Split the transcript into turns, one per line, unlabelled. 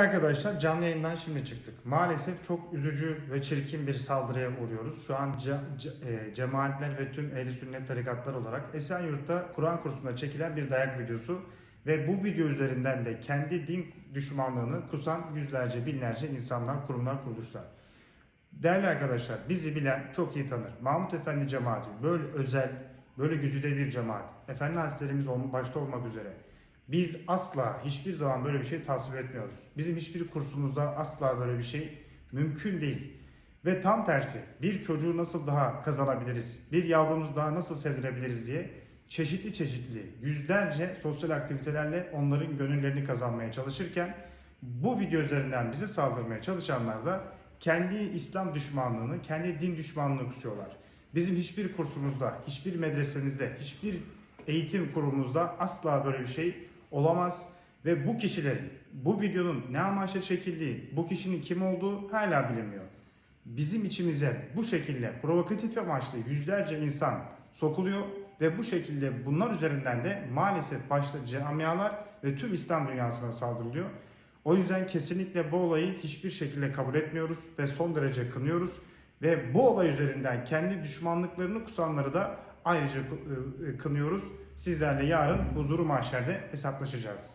Arkadaşlar canlı yayından şimdi çıktık. Maalesef çok üzücü ve çirkin bir saldırıya uğruyoruz. Şu an ce- ce- e, cemaatler ve tüm ehli sünnet tarikatlar olarak Esenyurt'ta Kur'an kursunda çekilen bir dayak videosu ve bu video üzerinden de kendi din düşmanlığını kusan yüzlerce binlerce insanlar, kurumlar, kuruluşlar. Değerli arkadaşlar bizi bilen çok iyi tanır. Mahmut Efendi cemaati böyle özel, böyle güzide bir cemaat. Efendi Hazretlerimiz ol- başta olmak üzere. Biz asla hiçbir zaman böyle bir şey tasvip etmiyoruz. Bizim hiçbir kursumuzda asla böyle bir şey mümkün değil. Ve tam tersi bir çocuğu nasıl daha kazanabiliriz, bir yavrumuzu daha nasıl sevdirebiliriz diye çeşitli çeşitli yüzlerce sosyal aktivitelerle onların gönüllerini kazanmaya çalışırken bu video üzerinden bize saldırmaya çalışanlar da kendi İslam düşmanlığını, kendi din düşmanlığını kusuyorlar. Bizim hiçbir kursumuzda, hiçbir medresemizde, hiçbir eğitim kurumumuzda asla böyle bir şey olamaz. Ve bu kişilerin, bu videonun ne amaçla çekildiği, bu kişinin kim olduğu hala bilinmiyor. Bizim içimize bu şekilde provokatif amaçlı yüzlerce insan sokuluyor ve bu şekilde bunlar üzerinden de maalesef başta camialar ve tüm İslam dünyasına saldırılıyor. O yüzden kesinlikle bu olayı hiçbir şekilde kabul etmiyoruz ve son derece kınıyoruz. Ve bu olay üzerinden kendi düşmanlıklarını kusanları da ayrıca e, kınıyoruz. Sizlerle yarın huzuru mahşerde hesaplaşacağız.